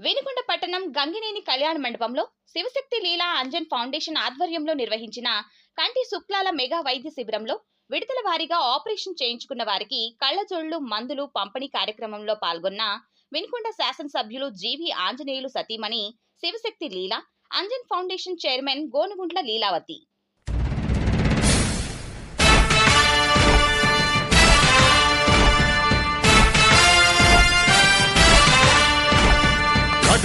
వినుకొండ పట్టణం గంగినేని కళ్యాణ మండపంలో శివశక్తి లీలా అంజన్ ఫౌండేషన్ ఆధ్వర్యంలో నిర్వహించిన కంటి శుక్లాల మెగా వైద్య శిబిరంలో విడతల వారీగా ఆపరేషన్ చేయించుకున్న వారికి కళ్ళజోళ్ళు మందులు పంపిణీ కార్యక్రమంలో పాల్గొన్న వినుకొండ శాసనసభ్యులు జీవి ఆంజనేయులు సతీమణి శివశక్తి లీలా అంజన్ ఫౌండేషన్ చైర్మన్ గోనుగుంట్ల లీలావతి.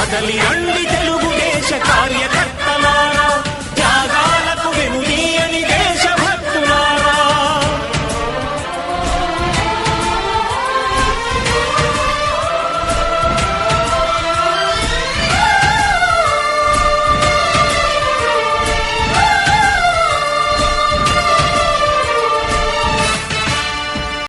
కదలి అండి తెలుగు